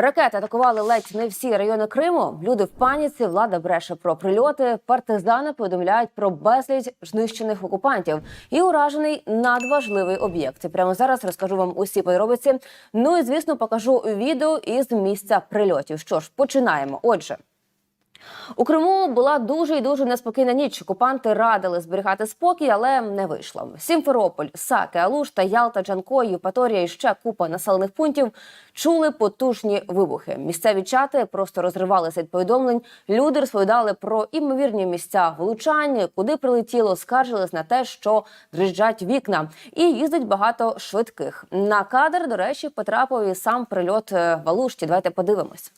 Ракети атакували ледь не всі райони Криму. Люди в паніці, влада бреше про прильоти. Партизани повідомляють про безліч знищених окупантів і уражений надважливий об'єкт. Прямо зараз розкажу вам усі подробиці. Ну і звісно, покажу відео із місця прильотів. Що ж, починаємо. Отже. У Криму була дуже і дуже неспокійна ніч. Окупанти радили зберігати спокій, але не вийшло. Сімферополь, Саки, Алуш та Ялта, Джанко, Євпаторія і ще купа населених пунктів чули потужні вибухи. Місцеві чати просто розривалися від повідомлень. Люди розповідали про імовірні місця влучань, куди прилетіло, скаржились на те, що дрижджать вікна, і їздить багато швидких. На кадр, до речі, потрапив і сам прильот е, в Алушті. Давайте подивимось.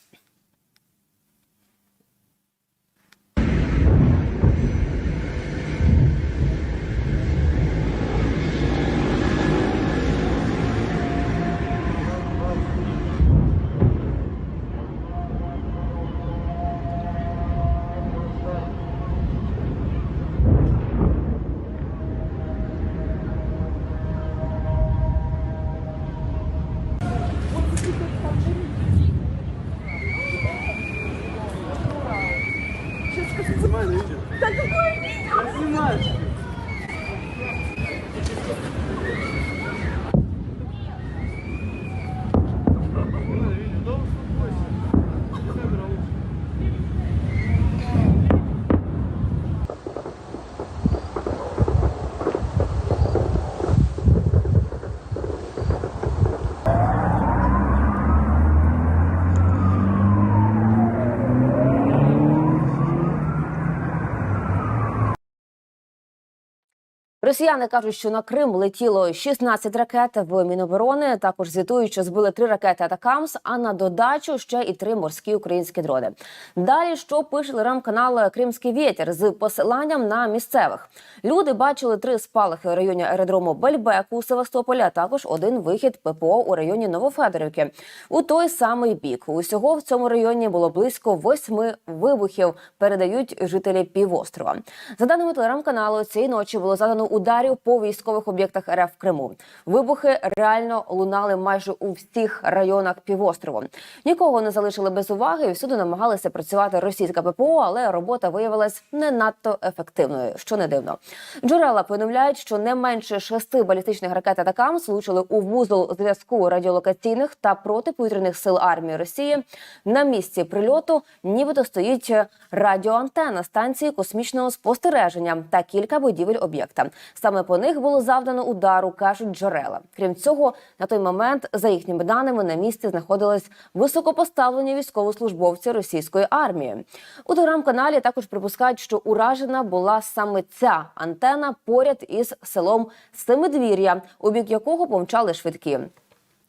Росіяни кажуть, що на Крим летіло 16 ракет в Міноборони. Також звітують, що збили три ракети Атакамс, а на додачу ще і три морські українські дрони. Далі що пише телеграм-канал Кримський вітер з посиланням на місцевих. Люди бачили три спалахи в районі аеродрому Бельбеку у Севастополі, а також один вихід ППО у районі Новофедорівки. У той самий бік. Усього в цьому районі було близько восьми вибухів. Передають жителі півострова. За даними телеграм-каналу, цієї ночі було задано ударів по військових об'єктах РФ в Криму. Вибухи реально лунали майже у всіх районах півострову. Нікого не залишили без уваги. і Всюди намагалися працювати російська ППО, але робота виявилась не надто ефективною, що не дивно. Джерела повідомляють, що не менше шести балістичних ракет «Атакамс» влучили у вузол зв'язку радіолокаційних та протиповітряних сил армії Росії. На місці прильоту нібито стоїть радіоантена станції космічного спостереження та кілька будівель об'єкта. Саме по них було завдано удару, кажуть джерела. Крім цього, на той момент, за їхніми даними, на місці знаходились високопоставлені військовослужбовці російської армії. У телеграм-каналі також припускають, що уражена була саме ця антена поряд із селом Семидвір'я, у бік якого помчали швидкі.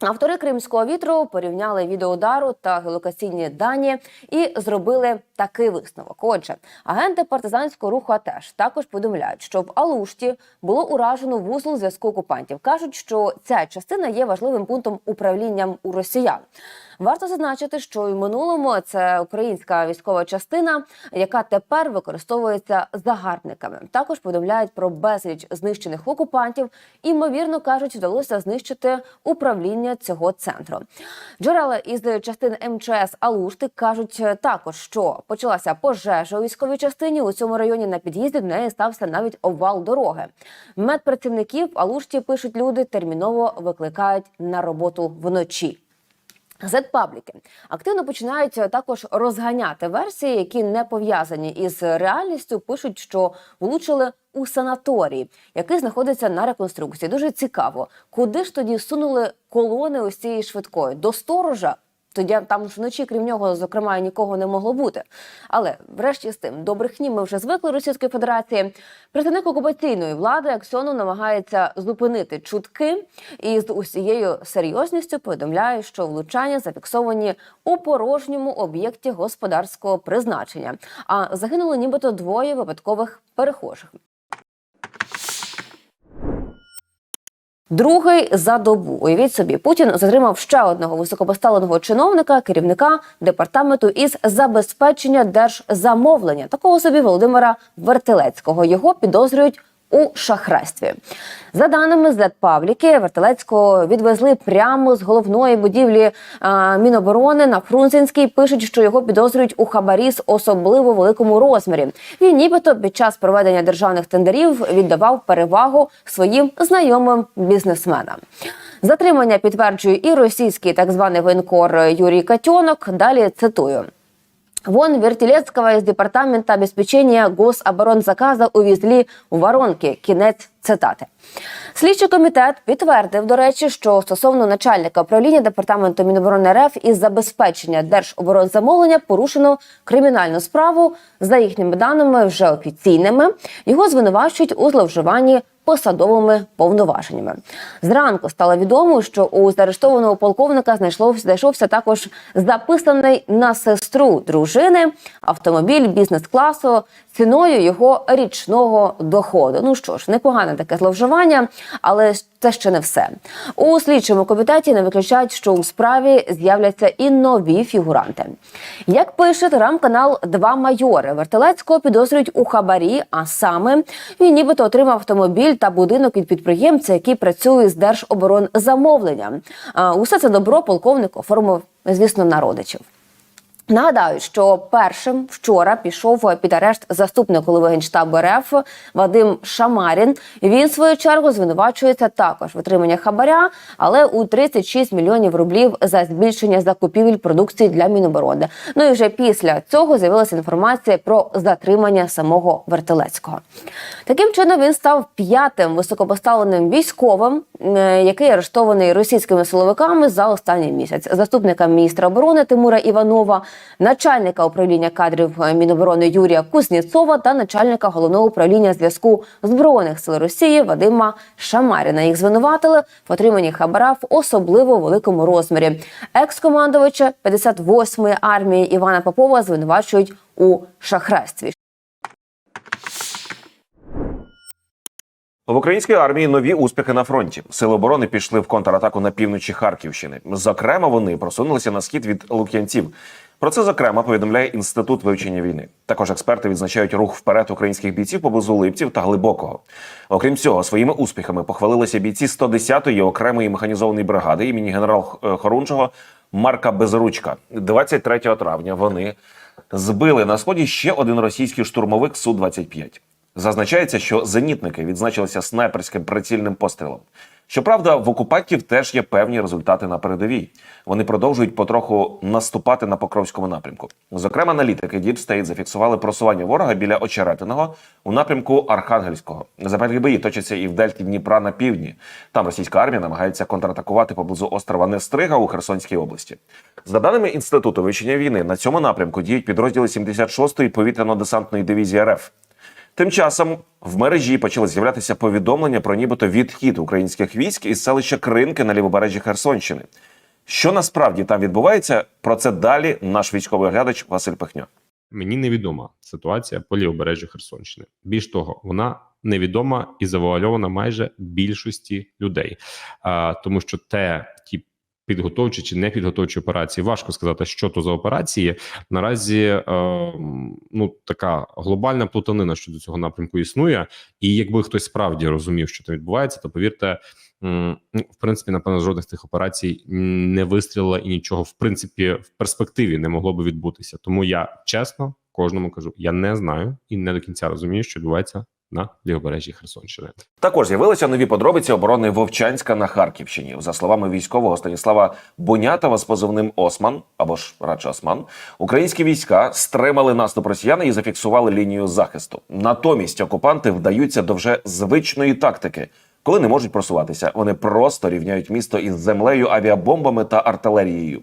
Автори кримського вітру порівняли відеоудару та геолокаційні дані і зробили такий висновок. Отже, агенти партизанського руху АТЕШ також повідомляють, що в Алушті було уражено вузол зв'язку окупантів. кажуть, що ця частина є важливим пунктом управління у росіян. Варто зазначити, що і в минулому це українська військова частина, яка тепер використовується загарбниками. Також повідомляють про безліч знищених окупантів. Імовірно кажуть, вдалося знищити управління цього центру. Джерела із частин МЧС Алушти кажуть також, що почалася пожежа у військовій частині. У цьому районі на під'їзді до неї стався навіть обвал дороги. Медпрацівників Алушті пишуть люди терміново викликають на роботу вночі. Зетпабліки активно починають також розганяти версії, які не пов'язані із реальністю. Пишуть, що влучили у санаторій, який знаходиться на реконструкції. Дуже цікаво, куди ж тоді сунули колони ось цієї швидкої до сторожа. Тоді там ж вночі, крім нього, зокрема, нікого не могло бути. Але, врешті, з тим до брехні ми вже звикли Російської Федерації. Представник окупаційної влади Аксьонов намагається зупинити чутки і з усією серйозністю повідомляє, що влучання зафіксовані у порожньому об'єкті господарського призначення. А загинули нібито двоє випадкових перехожих. Другий за добу. Уявіть собі, Путін затримав ще одного високопоставленого чиновника, керівника департаменту із забезпечення держзамовлення, такого собі Володимира Вертилецького. Його підозрюють у шахрайстві. За даними з Павліки, Вертелецького відвезли прямо з головної будівлі а, Міноборони на Фрунзенській. Пишуть, що його підозрюють у хабарі з особливо великому розмірі. Він нібито під час проведення державних тендерів віддавав перевагу своїм знайомим бізнесменам. Затримання підтверджує і російський так званий воєнкор Юрій Катьонок. Далі цитую. Вон Вертилецкого из департамента обеспечения гособоронзаказа увезли в воронки. Кінець цитати. Слідчий комітет підтвердив, до речі, що стосовно начальника управління департаменту Міноборони РФ із забезпечення держоборонзамовлення порушено кримінальну справу. За їхніми даними, вже офіційними його звинувачують у зловживанні посадовими повноваженнями. Зранку стало відомо, що у заарештованого полковника знайшло знайшовся також записаний на сестру дружини автомобіль бізнес-класу ціною його річного доходу. Ну що ж, непогане таке зловживання, але це ще не все. У слідчому комітеті не виключають, що у справі з'являться і нові фігуранти. Як пише телеграм-канал Два майори Вертелецького підозрюють у хабарі, а саме він нібито отримав автомобіль та будинок від підприємця, який працює з держоборонзамовлення. А, Усе це добро полковник оформив, звісно, на родичів. Нагадаю, що першим вчора пішов під арешт заступник голови генштабу РФ Вадим Шамарін. Він в свою чергу звинувачується також в отриманні хабаря, але у 36 мільйонів рублів за збільшення закупівель продукції для Міноборони. Ну і вже після цього з'явилася інформація про затримання самого Вертилецького. Таким чином він став п'ятим високопоставленим військовим, який арештований російськими силовиками за останній місяць. Заступника міністра оборони Тимура Іванова, начальника управління кадрів Міноборони Юрія Кузнєцова та начальника головного управління зв'язку збройних сил Росії Вадима Шамаріна. Їх звинуватили в отриманні хабара в особливо великому розмірі. Екс-командувача 58-ї армії Івана Попова звинувачують у шахрайстві. В українській армії нові успіхи на фронті. Сили оборони пішли в контратаку на півночі Харківщини. Зокрема, вони просунулися на схід від Лук'янців. Про це зокрема повідомляє інститут вивчення війни. Також експерти відзначають рух вперед українських бійців поблизу Липців та Глибокого. Окрім цього, своїми успіхами похвалилися бійці 110-ї окремої механізованої бригади імені генерал е, Хорунжого Марка Безручка. 23 травня вони збили на сході ще один російський штурмовик су 25 Зазначається, що зенітники відзначилися снайперським прицільним пострілом. Щоправда, в окупантів теж є певні результати на передовій. Вони продовжують потроху наступати на Покровському напрямку. Зокрема, аналітики Deep State зафіксували просування ворога біля Очеретиного у напрямку Архангельського. Запеклі бої точаться і в дельті Дніпра на півдні. Там російська армія намагається контратакувати поблизу острова Нестрига у Херсонській області. За даними інституту вивчення війни, на цьому напрямку діють підрозділи 76-ї повітряно-десантної дивізії РФ. Тим часом в мережі почали з'являтися повідомлення про нібито відхід українських військ із селища Кринки на лівобережжі Херсонщини. Що насправді там відбувається? Про це далі наш військовий оглядач Василь Пихньо. Мені невідома ситуація по лівобережжю Херсонщини. Більш того, вона невідома і завуальована майже більшості людей, а, тому що те, ті підготовчі чи не підготовчі операції, важко сказати, що то за операції. Наразі е, ну така глобальна плутанина щодо цього напрямку існує. І якби хтось справді розумів, що там відбувається, то повірте. ну, В принципі, напевно, жодних тих операцій не вистрілила і нічого в принципі в перспективі не могло би відбутися. Тому я чесно кожному кажу: я не знаю і не до кінця розумію, що відбувається на лівобережжі Херсонщини. Також з'явилися нові подробиці оборони Вовчанська на Харківщині. За словами військового Станіслава Бунятова з позивним Осман або ж радше Осман, українські війська стримали наступ росіян і зафіксували лінію захисту. Натомість окупанти вдаються до вже звичної тактики. Коли не можуть просуватися, вони просто рівняють місто із землею, авіабомбами та артилерією.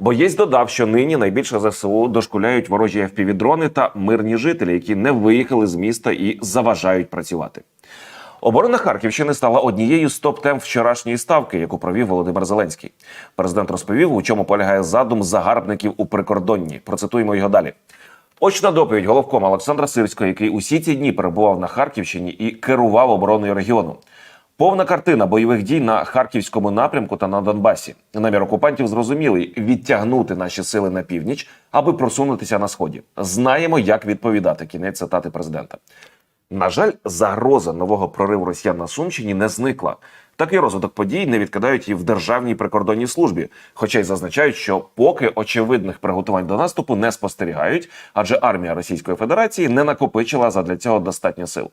Боєць додав, що нині найбільше ЗСУ дошкуляють ворожі FPV-дрони та мирні жителі, які не виїхали з міста і заважають працювати. Оборона Харківщини стала однією з топ-тем вчорашньої ставки, яку провів Володимир Зеленський. Президент розповів, у чому полягає задум загарбників у прикордонні. Процитуємо його далі. Очна доповідь головкома Олександра Сирського, який усі ці дні перебував на Харківщині і керував обороною регіону. Повна картина бойових дій на харківському напрямку та на Донбасі. Намір окупантів зрозумілий відтягнути наші сили на північ, аби просунутися на сході. Знаємо, як відповідати. Кінець цитати президента. На жаль, загроза нового прориву росіян на Сумщині не зникла. Такий розвиток подій не відкидають і в державній прикордонній службі, хоча й зазначають, що поки очевидних приготувань до наступу не спостерігають, адже армія Російської Федерації не накопичила задля цього достатньо сил.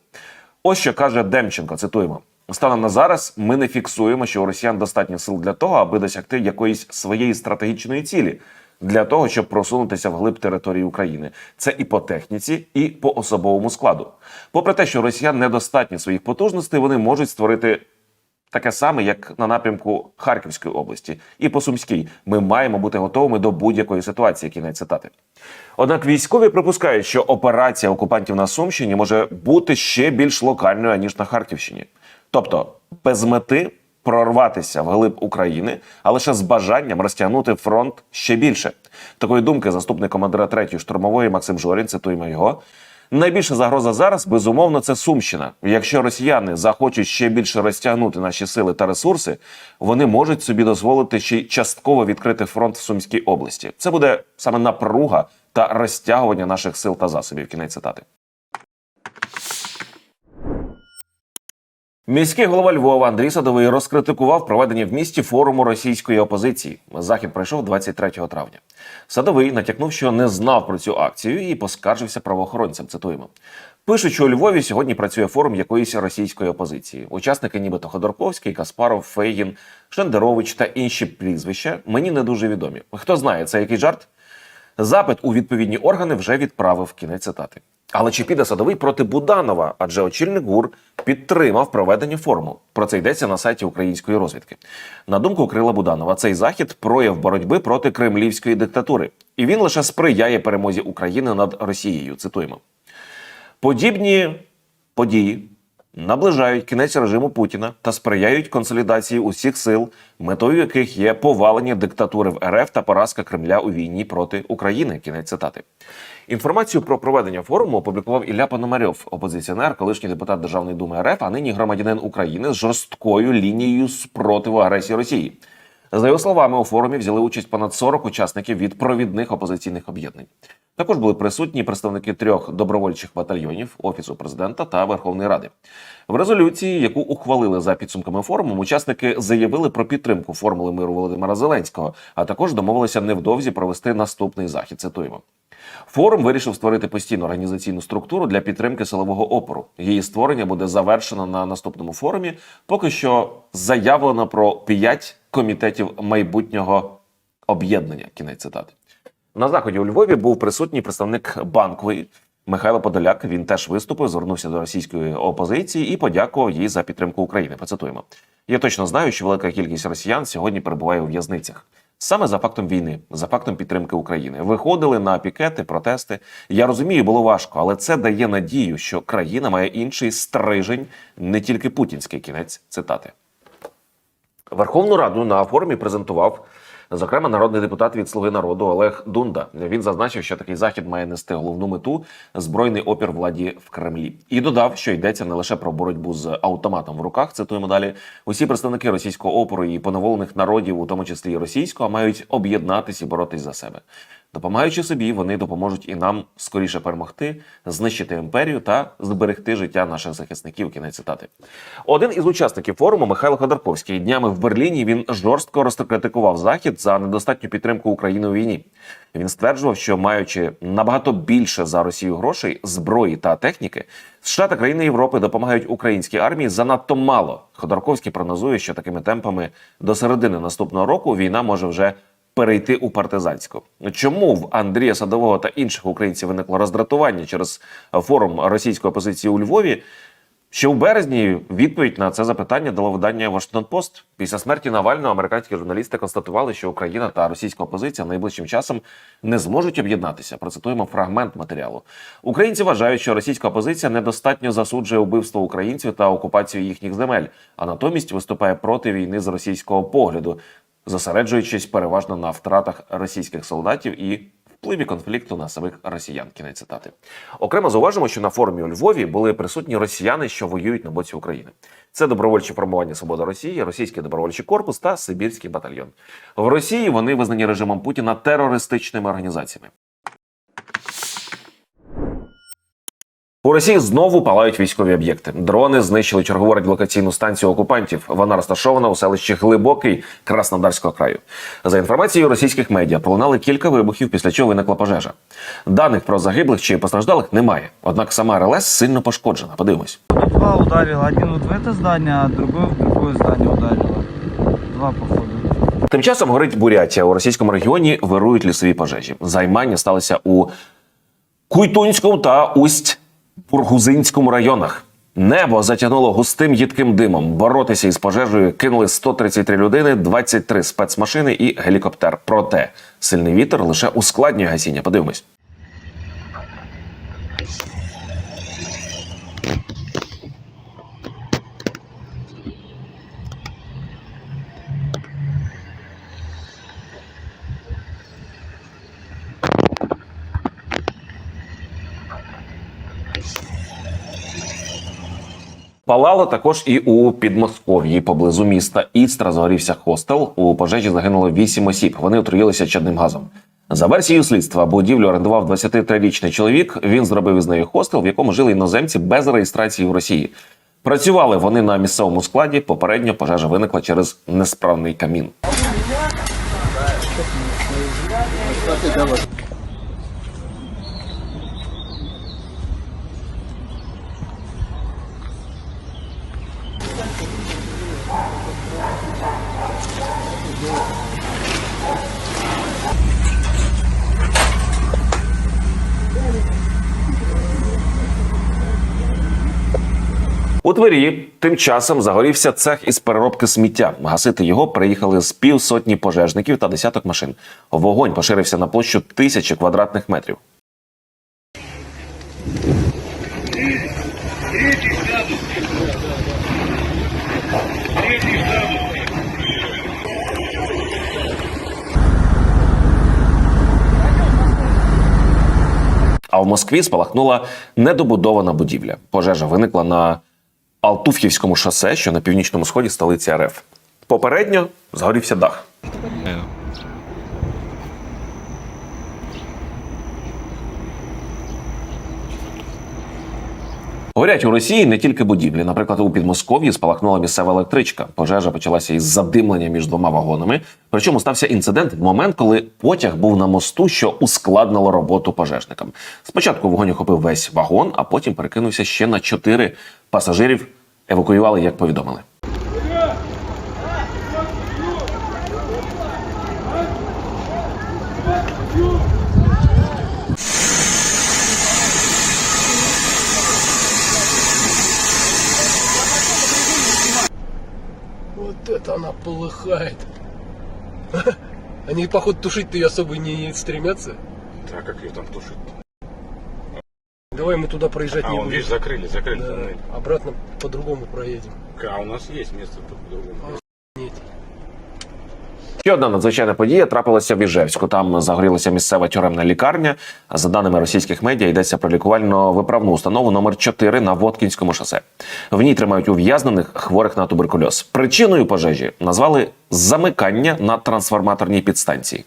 Ось що каже Демченко. Цитуємо: станом на зараз ми не фіксуємо, що у росіян достатньо сил для того, аби досягти якоїсь своєї стратегічної цілі. Для того щоб просунутися вглиб території України, це і по техніці, і по особовому складу. Попри те, що росіян недостатньо своїх потужностей, вони можуть створити таке саме, як на напрямку Харківської області, і по Сумській. Ми маємо бути готовими до будь-якої ситуації. Кінець цитати. Однак військові припускають, що операція окупантів на Сумщині може бути ще більш локальною аніж на Харківщині, тобто без мети прорватися вглиб України, а лише з бажанням розтягнути фронт ще більше. Такої думки заступник командира 3-ї штурмової Максим Жорін, цитуємо його. Найбільша загроза зараз, безумовно, це Сумщина. Якщо росіяни захочуть ще більше розтягнути наші сили та ресурси, вони можуть собі дозволити ще й частково відкрити фронт в Сумській області. Це буде саме напруга та розтягування наших сил та засобів. Кінець цитати. Міський голова Львова Андрій Садовий розкритикував проведення в місті форуму російської опозиції. Захід пройшов 23 травня. Садовий натякнув, що не знав про цю акцію і поскаржився правоохоронцям. Цитуємо. Пишуть, що у Львові сьогодні працює форум якоїсь російської опозиції. Учасники, нібито Ходорковський, Каспаров, Фейгін, Шендерович та інші прізвища мені не дуже відомі. Хто знає, це який жарт? Запит у відповідні органи вже відправив кінець цитати. Але чи піде садовий проти Буданова? Адже очільник ГУР підтримав проведення форуму. Про це йдеться на сайті української розвідки. На думку Крила Буданова, цей захід прояв боротьби проти кремлівської диктатури, і він лише сприяє перемозі України над Росією. Цитуємо. Подібні події наближають кінець режиму Путіна та сприяють консолідації усіх сил, метою яких є повалення диктатури в РФ та поразка Кремля у війні проти України. Кінець цитати. Інформацію про проведення форуму опублікував Ілля Пономарьов, опозиціонер, колишній депутат Державної думи РФ, а нині громадянин України з жорсткою лінією спротиву агресії Росії. За його словами, у форумі взяли участь понад 40 учасників від провідних опозиційних об'єднань. Також були присутні представники трьох добровольчих батальйонів Офісу президента та Верховної Ради. В резолюції, яку ухвалили за підсумками форуму, учасники заявили про підтримку формули миру Володимира Зеленського, а також домовилися невдовзі провести наступний захід. Цитуємо. Форум вирішив створити постійну організаційну структуру для підтримки силового опору. Її створення буде завершено на наступному форумі. Поки що заявлено про п'ять комітетів майбутнього об'єднання. Кінець цитати. На заході у Львові був присутній представник банкової Михайло Подоляк. Він теж виступив, звернувся до російської опозиції і подякував їй за підтримку України. Процитуємо. Я точно знаю, що велика кількість росіян сьогодні перебуває у в'язницях. Саме за фактом війни, за фактом підтримки України, виходили на пікети, протести. Я розумію, було важко, але це дає надію, що країна має інший стрижень, не тільки путінський кінець цитати. Верховну Раду на форумі презентував зокрема народний депутат від Слуги народу Олег Дунда. Він зазначив, що такий захід має нести головну мету збройний опір владі в Кремлі, і додав, що йдеться не лише про боротьбу з автоматом в руках. Цитуємо далі. Усі представники російського опору і поневолених народів, у тому числі і російського, мають об'єднатися і боротись за себе. Допомагаючи собі, вони допоможуть і нам скоріше перемогти, знищити імперію та зберегти життя наших захисників. Кінець цитати. Один із учасників форуму Михайло Ходорковський днями в Берліні він жорстко розкритикував захід за недостатню підтримку України у війні. Він стверджував, що маючи набагато більше за Росію грошей, зброї та техніки, США та країни Європи допомагають українській армії занадто мало. Ходорковський прогнозує, що такими темпами до середини наступного року війна може вже перейти у партизанську. Чому в Андрія Садового та інших українців виникло роздратування через форум російської опозиції у Львові? Ще у березні відповідь на це запитання дало видання Washington Post. Після смерті Навального американські журналісти констатували, що Україна та російська опозиція найближчим часом не зможуть об'єднатися. Процитуємо фрагмент матеріалу. Українці вважають, що російська опозиція недостатньо засуджує вбивство українців та окупацію їхніх земель, а натомість виступає проти війни з російського погляду, зосереджуючись переважно на втратах російських солдатів і впливі конфлікту на самих росіян. Кінець цитати. Окремо зауважимо, що на форумі у Львові були присутні росіяни, що воюють на боці України. Це добровольче формування Свобода Росії, російський добровольчий корпус та Сибірський батальйон. В Росії вони визнані режимом Путіна терористичними організаціями. У Росії знову палають військові об'єкти. Дрони знищили чергову радіолокаційну станцію окупантів. Вона розташована у селищі Глибокий Краснодарського краю. За інформацією російських медіа, пролунали кілька вибухів, після чого виникла пожежа. Даних про загиблих чи постраждалих немає. Однак сама РЛС сильно пошкоджена. Подивимось. Два ударила. Один в это здание, а другой в другое здание ударила. Два походу. Тим часом горить Бурятія. У російському регіоні вирують лісові пожежі. Займання сталося у Куйтунському та усть Бургузинському районах. Небо затягнуло густим їдким димом. Боротися із пожежею кинули 133 людини, 23 спецмашини і гелікоптер. Проте сильний вітер лише ускладнює гасіння. Подивимось. Палало також і у Підмосков'ї поблизу міста Істра загорівся хостел. У пожежі загинуло 8 осіб. Вони отруїлися чадним газом. За версією слідства, будівлю орендував 23-річний чоловік. Він зробив із неї хостел, в якому жили іноземці без реєстрації в Росії. Працювали вони на місцевому складі. Попередньо пожежа виникла через несправний камін. У Твері тим часом загорівся цех із переробки сміття. Гасити його приїхали з півсотні пожежників та десяток машин. Вогонь поширився на площу тисячі квадратних метрів. А в Москві спалахнула недобудована будівля. Пожежа виникла на Алтуф'ївському шосе, що на північному сході столиці РФ. Попередньо згорівся дах. Горять у Росії не тільки будівлі. Наприклад, у Підмосков'ї спалахнула місцева електричка. Пожежа почалася із задимлення між двома вагонами. Причому стався інцидент в момент, коли потяг був на мосту, що ускладнило роботу пожежникам. Спочатку вогонь охопив весь вагон, а потім перекинувся ще на чотири пасажирів. Евакуювали, як повідомили. Полыхает. Они, походу, тушить-то ее особо не стремятся. А как ее там тушить? Давай мы туда проезжать А, не будем. видишь, закрыли, закрыли Да, обратно по-другому проедем. А у нас есть место по-другому. Ще одна надзвичайна подія трапилася в Іжевську. Там загорілася місцева тюремна лікарня. За даними російських медіа, йдеться про лікувально-виправну установу номер 4 на Воткінському шосе. В ній тримають ув'язнених хворих на туберкульоз. Причиною пожежі назвали замикання на трансформаторній підстанції.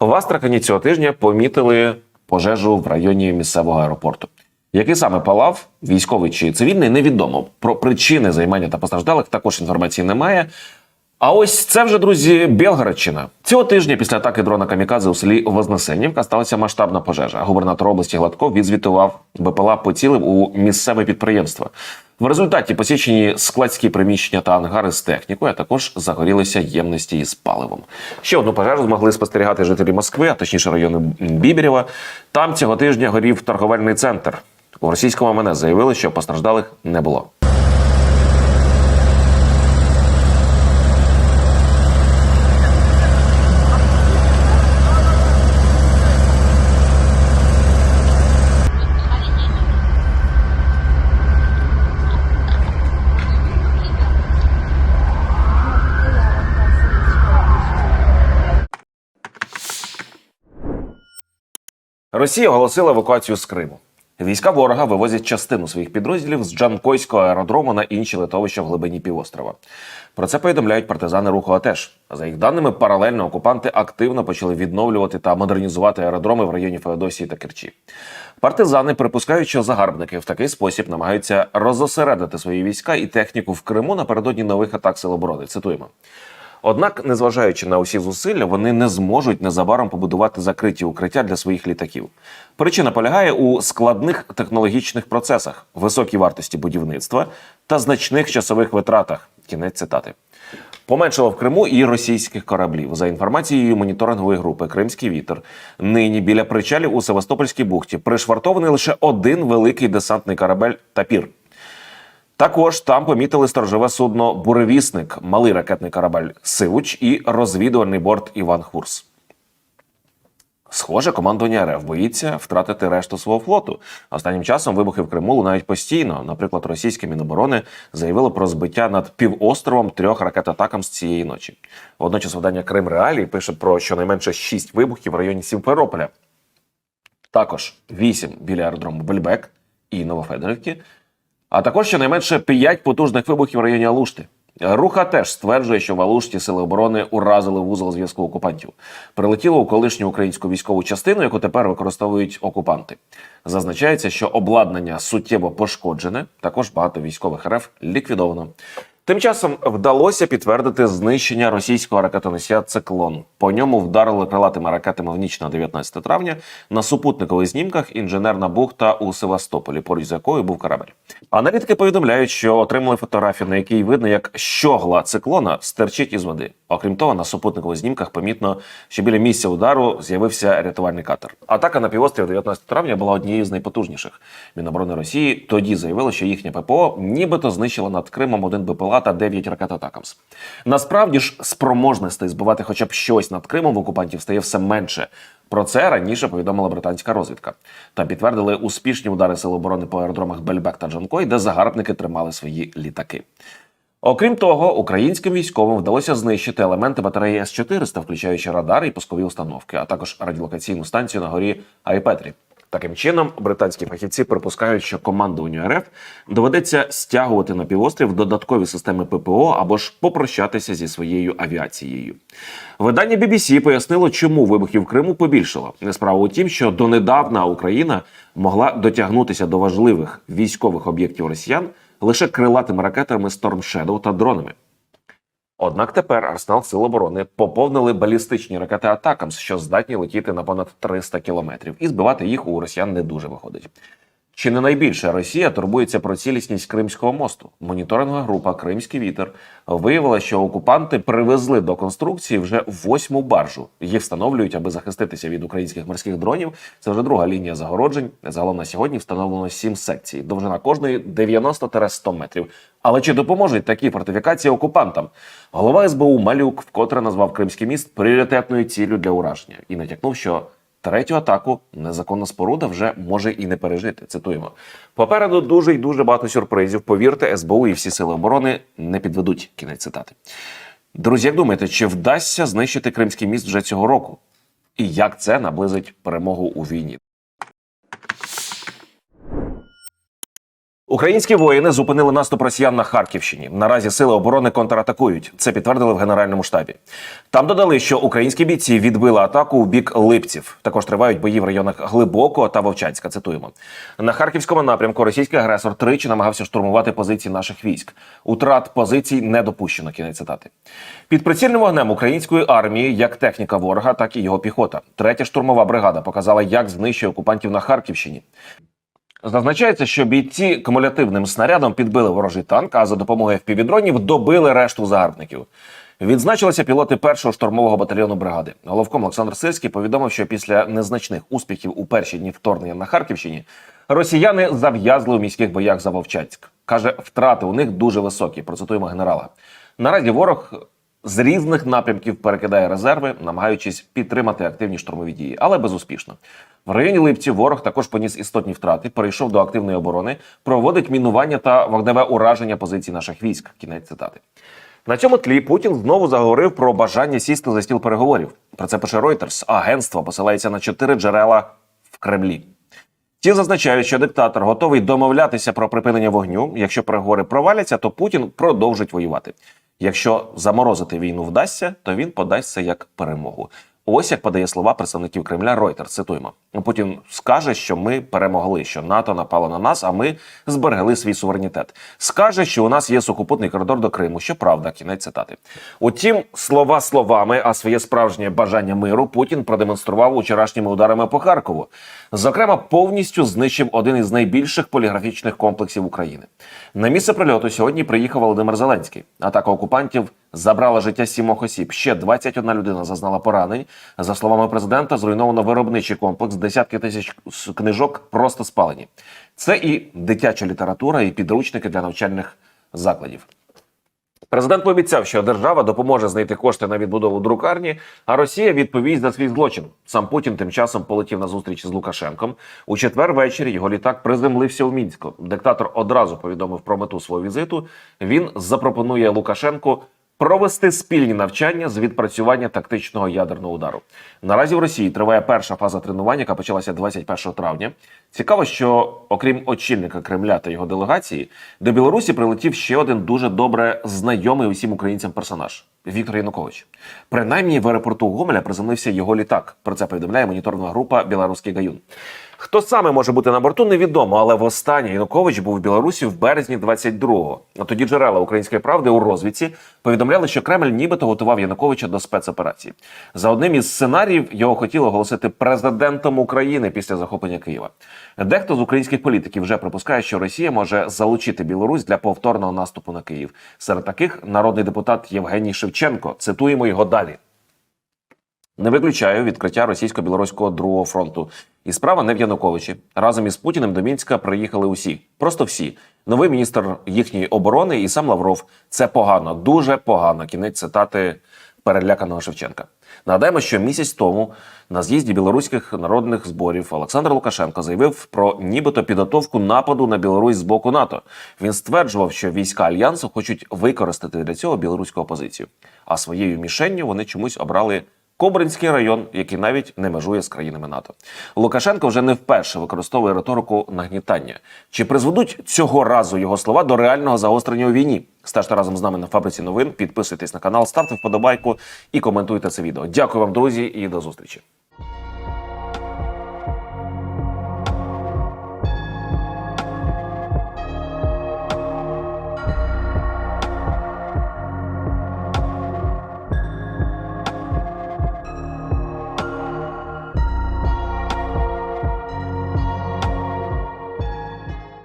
В Астрахані цього тижня помітили пожежу в районі місцевого аеропорту. Який саме палав, військовий чи цивільний, невідомо. Про причини займання та постраждалих також інформації немає. А ось це вже друзі Білгородщина. Цього тижня після атаки дрона Камікадзе у селі Вознесенівка сталася масштабна пожежа. Губернатор області Гладков відзвітував, БПЛА поцілив у місцеве підприємство. В результаті посічені складські приміщення та ангари з технікою, а також загорілися ємності із паливом. Ще одну пожежу змогли спостерігати жителі Москви, а точніше району Біберєва. Там цього тижня горів торговельний центр. У російському МНС заявили, що постраждалих не було. Росія оголосила евакуацію з Криму. Війська ворога вивозять частину своїх підрозділів з Джанкойського аеродрому на інші литовища в глибині півострова. Про це повідомляють партизани руху АТЕШ. За їх даними, паралельно окупанти активно почали відновлювати та модернізувати аеродроми в районі Феодосії та Керчі. Партизани припускають, що загарбники в такий спосіб намагаються розосередити свої війська і техніку в Криму напередодні нових атак Сил оборони. Цитуємо. Однак, незважаючи на усі зусилля, вони не зможуть незабаром побудувати закриті укриття для своїх літаків. Причина полягає у складних технологічних процесах, високій вартості будівництва та значних часових витратах. Кінець цитати. Поменшало в Криму і російських кораблів. За інформацією моніторингової групи Кримський вітер. Нині біля причалів у Севастопольській бухті пришвартований лише один великий десантний корабель Тапір. Також там помітили сторожове судно Буревісник, малий ракетний корабель Сивуч і розвідувальний борт Іван Хурс. Схоже, командування РФ боїться втратити решту свого флоту. Останнім часом вибухи в Криму лунають постійно. Наприклад, російське міноборони заявило про збиття над півостровом трьох ракет атакам з цієї ночі. Водночас видання Крим Реалії пише про щонайменше шість вибухів в районі Сімферополя. Також вісім біля аеродрому Бельбек і Новофедорівки, а також щонайменше п'ять потужних вибухів в районі Алушти. Руха теж стверджує, що в Алушті сили оборони уразили вузол зв'язку окупантів. Прилетіло у колишню українську військову частину, яку тепер використовують окупанти. Зазначається, що обладнання суттєво пошкоджене. Також багато військових РФ ліквідовано. Тим часом вдалося підтвердити знищення російського ракетоносія Циклон. По ньому вдарили крилатими ракетами в ніч на 19 травня на супутникових знімках інженерна бухта у Севастополі, поруч з якою був корабель. Аналітики повідомляють, що отримали фотографію, на якій видно, як щогла циклона стерчить із води. Окрім того, на супутникових знімках помітно, що біля місця удару з'явився рятувальний катер. Атака на півострів 19 травня була однією з найпотужніших. Міноборони Росії тоді заявило, що їхня ППО нібито знищила над Кримом один БПЛА та 9 ракет Атакамс. Насправді ж спроможностей збивати хоча б щось над Кримом в окупантів стає все менше. Про це раніше повідомила британська розвідка. Там підтвердили успішні удари сил оборони по аеродромах Бельбек та Джанкой, де загарбники тримали свої літаки. Окрім того, українським військовим вдалося знищити елементи батареї С-400, включаючи радари і пускові установки, а також радіолокаційну станцію на горі Айпетрі. Таким чином, британські фахівці припускають, що командуванню РФ доведеться стягувати на півострів додаткові системи ППО або ж попрощатися зі своєю авіацією. Видання BBC пояснило, чому вибухів Криму побільшало. Справа у тім, що донедавна Україна могла дотягнутися до важливих військових об'єктів росіян лише крилатими ракетами Storm Shadow та дронами. Однак тепер арсенал Сил оборони поповнили балістичні ракети атакам, що здатні летіти на понад 300 кілометрів, і збивати їх у росіян не дуже виходить. Чи не найбільше Росія турбується про цілісність Кримського мосту? Моніторингова група Кримський вітер виявила, що окупанти привезли до конструкції вже восьму баржу. Їх встановлюють, аби захиститися від українських морських дронів. Це вже друга лінія загороджень. Загалом на сьогодні встановлено сім секцій. Довжина кожної 90-100 метрів. Але чи допоможуть такі фортифікації окупантам? Голова СБУ Малюк вкотре назвав Кримський міст пріоритетною ціллю для ураження і натякнув, що третю атаку незаконна споруда вже може і не пережити. Цитуємо: попереду дуже й дуже багато сюрпризів. Повірте, СБУ і всі сили оборони не підведуть. Кінець цитати. Друзі, як думаєте, чи вдасться знищити Кримський міст вже цього року? І як це наблизить перемогу у війні? Українські воїни зупинили наступ росіян на Харківщині. Наразі сили оборони контратакують. Це підтвердили в генеральному штабі. Там додали, що українські бійці відбили атаку в бік Липців. Також тривають бої в районах Глибокого та Вовчанська. Цитуємо на харківському напрямку. Російський агресор тричі намагався штурмувати позиції наших військ. Утрат позицій не допущено. Кінець цитати. Під прицільним вогнем української армії як техніка ворога, так і його піхота. Третя штурмова бригада показала, як знищує окупантів на Харківщині. Зазначається, що бійці кумулятивним снарядом підбили ворожий танк, а за допомогою впівдронів добили решту загарбників. Відзначилися пілоти першого штурмового батальйону бригади. Головком Олександр Сирський повідомив, що після незначних успіхів у перші дні вторгнення на Харківщині росіяни зав'язли у міських боях за Вовчанськ. Каже, втрати у них дуже високі. Процитуємо генерала. Наразі ворог з різних напрямків перекидає резерви, намагаючись підтримати активні штурмові дії, але безуспішно. В районі Липців ворог також поніс істотні втрати, перейшов до активної оборони, проводить мінування та вогневе ураження позицій наших військ. Кінець цитати. На цьому тлі Путін знову заговорив про бажання сісти за стіл переговорів. Про це пише Reuters. Агентство посилається на чотири джерела в Кремлі. Ті зазначають, що диктатор готовий домовлятися про припинення вогню. Якщо переговори проваляться, то Путін продовжить воювати. Якщо заморозити війну вдасться, то він подасться як перемогу. Ось як подає слова представників Кремля Reuters, Цитуємо: Путін скаже, що ми перемогли, що НАТО напало на нас, а ми зберегли свій суверенітет. Скаже, що у нас є сухопутний коридор до Криму. Що правда, кінець цитати. Утім, слова словами, а своє справжнє бажання миру Путін продемонстрував учорашніми ударами по Харкову. Зокрема, повністю знищив один із найбільших поліграфічних комплексів України. На місце прильоту сьогодні приїхав Володимир Зеленський. Атака окупантів забрала життя сімох осіб. Ще 21 людина зазнала поранень. За словами президента, зруйновано виробничий комплекс, десятки тисяч книжок просто спалені. Це і дитяча література, і підручники для навчальних закладів. Президент пообіцяв, що держава допоможе знайти кошти на відбудову друкарні, а Росія відповість за свій злочин. Сам Путін тим часом полетів на зустріч з Лукашенком. У четвер ввечері його літак приземлився у мінську. Диктатор одразу повідомив про мету свого візиту. Він запропонує Лукашенку провести спільні навчання з відпрацювання тактичного ядерного удару. Наразі в Росії триває перша фаза тренувань, яка почалася 21 травня. Цікаво, що окрім очільника Кремля та його делегації, до Білорусі прилетів ще один дуже добре знайомий усім українцям персонаж Віктор Янукович. Принаймні в аеропорту Гомеля приземлився його літак. Про це повідомляє моніторна група Білоруський Гаюн. Хто саме може бути на борту, невідомо, але востаннє Янукович був в Білорусі в березні 22-го. А тоді джерела української правди у розвідці повідомляли, що Кремль нібито готував Януковича до спецоперації. За одним із сценаріїв його хотіли оголосити президентом України після захоплення Києва. Дехто з українських політиків вже припускає, що Росія може залучити Білорусь для повторного наступу на Київ. Серед таких народний депутат Євгеній Шевченко. Цитуємо його далі. Не виключаю відкриття російсько-білоруського другого фронту. І справа не в Януковичі. Разом із Путіним до Мінська приїхали усі, просто всі. Новий міністр їхньої оборони і сам Лавров. Це погано, дуже погано. Кінець цитати переляканого Шевченка. Нагадаємо, що місяць тому на з'їзді білоруських народних зборів Олександр Лукашенко заявив про нібито підготовку нападу на Білорусь з боку НАТО. Він стверджував, що війська альянсу хочуть використати для цього білоруську опозицію. А своєю мішенню вони чомусь обрали Кобринський район, який навіть не межує з країнами НАТО. Лукашенко вже не вперше використовує риторику нагнітання. Чи призведуть цього разу його слова до реального загострення у війні? Стежте разом з нами на фабриці новин. Підписуйтесь на канал, ставте вподобайку і коментуйте це відео. Дякую вам, друзі, і до зустрічі.